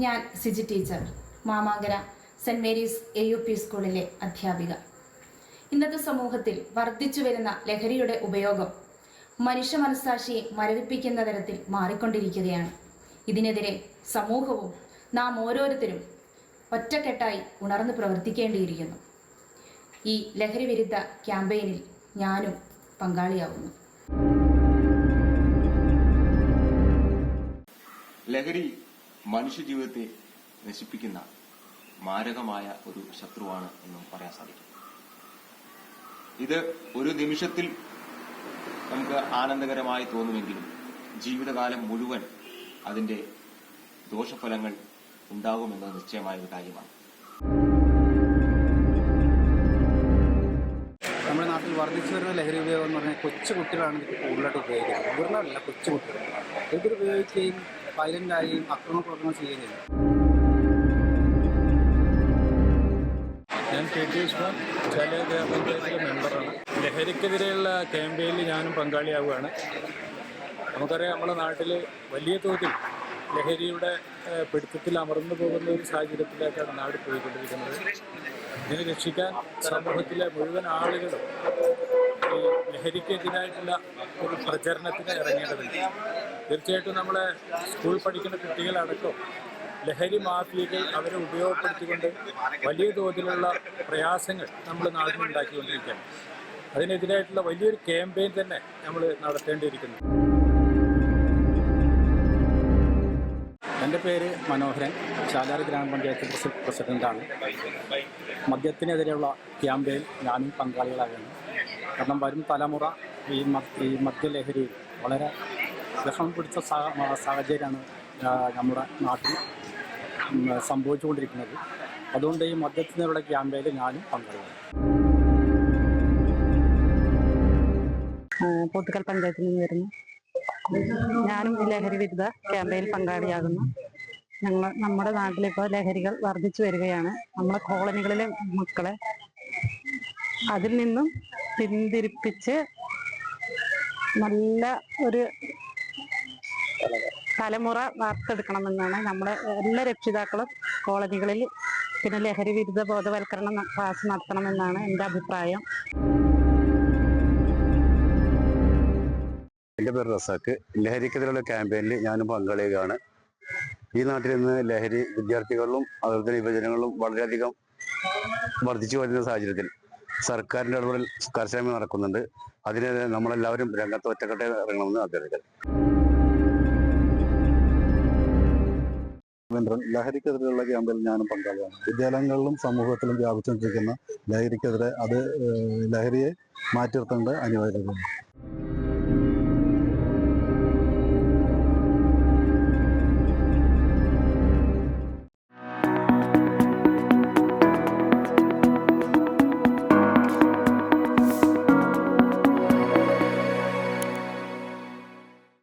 ഞാൻ Siji teacher Mamangara Saint Mary's A U P സ്കൂളിലെ അധ്യാപിക. ഇന്നത്തെ സമൂഹത്തിൽ വർദ്ധിച്ചു വരുന്ന ലഹരിയുടെ ഉപയോഗം മനുഷ്യ മനസ്സാക്ഷിയെ മരവിപ്പിക്കുന്ന തരത്തിൽ മാറിക്കൊണ്ടിരിക്കുകയാണ്. ഇതിനെതിരെ സമൂഹവും നാം ഓരോരുത്തരും ഒറ്റക്കെട്ടായി ഉണർന്നു പ്രവർത്തിക്കേണ്ടിയിരിക്കുന്നു. ഈ ലഹരി വിരുദ്ധ ക്യാമ്പയിനിൽ ഞാനും പങ്കാളിയാവുന്നു. ലഹരി മനുഷ്യജീവിതത്തെ നശിപ്പിക്കുന്ന മാരകമായ ഒരു ശത്രുവാണ് എന്നും പറയാൻ സാധിക്കും. ഇത് ഒരു നിമിഷത്തിൽ നമുക്ക് ആനന്ദകരമായി തോന്നുമെങ്കിലും ജീവിതകാലം മുഴുവൻ അതിന്റെ ദോഷഫലങ്ങൾ ഉണ്ടാകുമെന്നത് നിശ്ചയമായ ഒരു കാര്യമാണ്. നമ്മുടെ നാട്ടിൽ വർദ്ധിച്ചു വരുന്ന ലഹരി ഉപയോഗം എന്ന് പറഞ്ഞാൽ കൊച്ചു കുട്ടികളാണ് കൂടുതലായിട്ട് ഉപയോഗിക്കുന്നത്. മുതിർന്നവരല്ല കൊച്ചു കുട്ടികൾ ഇവർ ഉപയോഗിക്കുകയും വയലന്റായും അക്രമ പ്രവർത്തനം ചെയ്യുകയും ചെയ്തു ഞാൻ കെ ടി ഉസ്മാൻ ചാലിയ ഗ്രാമപഞ്ചായത്തിലെ മെമ്പറാണ്. ലഹരിക്കെതിരെയുള്ള ക്യാമ്പയിനിൽ ഞാനും പങ്കാളിയാവുകയാണ്. നമുക്കറിയാം നമ്മുടെ നാട്ടിൽ വലിയ തോതിൽ ലഹരിയുടെ പിടുത്തത്തിൽ അമർന്നു പോകുന്ന ഒരു സാഹചര്യത്തിലേക്കാണ് നാട് പോയിക്കൊണ്ടിരിക്കുന്നത്. ഇതിനെ രക്ഷിക്കാൻ സമൂഹത്തിലെ മുഴുവൻ ആളുകളും ഈ ലഹരിക്കെതിരായിട്ടുള്ള ഒരു പ്രചരണത്തിന് ഇറങ്ങേണ്ടതുണ്ട്. തീർച്ചയായിട്ടും നമ്മളെ സ്കൂൾ പഠിക്കുന്ന കുട്ടികളടക്കം ലഹരി മാഫിയകൾ അവരെ ഉപയോഗപ്പെടുത്തിക്കൊണ്ട് വലിയ തോതിലുള്ള പ്രയാസങ്ങൾ നമ്മൾ നാടിനുണ്ടാക്കിക്കൊണ്ടിരിക്കുകയാണ് അതിനെതിരായിട്ടുള്ള വലിയൊരു ക്യാമ്പയിൻ തന്നെ നമ്മൾ നടത്തേണ്ടിയിരിക്കുന്നു. എന്റെ പേര് മനോഹരൻ. ചാലാർ ഗ്രാമപഞ്ചായത്ത് പ്രസിഡന്റാണ്. മദ്യത്തിനെതിരെയുള്ള ക്യാമ്പയിൻ ഞാനും പങ്കാളികളാകുന്നു കാരണം വരും തലമുറ ഈ മദ്യലഹരിയിൽ വളരെ വിഷമം പിടിച്ച സാഹചര്യമാണ് നമ്മുടെ നാട്ടിൽ സംഭവിച്ചുകൊണ്ടിരിക്കുന്നത്. അതുകൊണ്ട് ഈ മദ്യത്തിനുള്ള ക്യാമ്പയിൽ ഞാനും പങ്കെടുക്കും പൊതുക്കൽ പഞ്ചായത്തിൽ നിന്ന് വരുന്നു. ഞാനും ലഹരി വിരുദ്ധ ക്യാമ്പയിൽ പങ്കാളിയാകുന്നു. ഞങ്ങൾ നമ്മുടെ നാട്ടിലിപ്പോൾ ലഹരികൾ വർദ്ധിച്ചു വരികയാണ്. നമ്മളെ കോളനികളിലെ മക്കളെ അതിൽ നിന്നും പിന്തിരിപ്പിച്ച് നല്ല ഒരു തലമുറ വാർത്തെടുക്കണമെന്നാണ് നമ്മുടെ എല്ലാ രക്ഷിതാക്കളും കോളനികളിൽ പിന്നെ ലഹരി വിരുദ്ധ ബോധവൽക്കരണം ക്ലാസ് നടത്തണമെന്നാണ് എന്റെ അഭിപ്രായം. എന്റെ പേര് റസാക്ക്. ലഹരിക്കെതിരെയുള്ള ക്യാമ്പയിനിൽ ഞാനും പങ്കാളിയാണ് ഈ നാട്ടിൽ നിന്ന് ലഹരി വിദ്യാർത്ഥികളിലും അതുപോലെ തന്നെ യുവജനങ്ങളിലും വളരെയധികം വർദ്ധിച്ചു വരുന്ന സാഹചര്യത്തിൽ സർക്കാരിന്റെ ഇടപെടൽ കർശനമായി നടക്കുന്നുണ്ട്. അതിനെതിരെ നമ്മളെല്ലാവരും രംഗത്ത് ഒറ്റക്കെട്ടെ ഇറങ്ങണമെന്ന് അഭ്യർത്ഥിക്കുന്നു. രവീന്ദ്രൻ ലഹരിക്കെതിരെയുള്ള ക്യാമ്പിൽ ഞാനും പങ്കാളിയാണ്. വിദ്യാലയങ്ങളിലും സമൂഹത്തിലും വ്യാപിച്ചുകൊണ്ടിരിക്കുന്ന ലഹരിക്കെതിരെ അത് ലഹരിയെ മാറ്റി നിർത്തേണ്ട അനിവാര്യതയാണ്.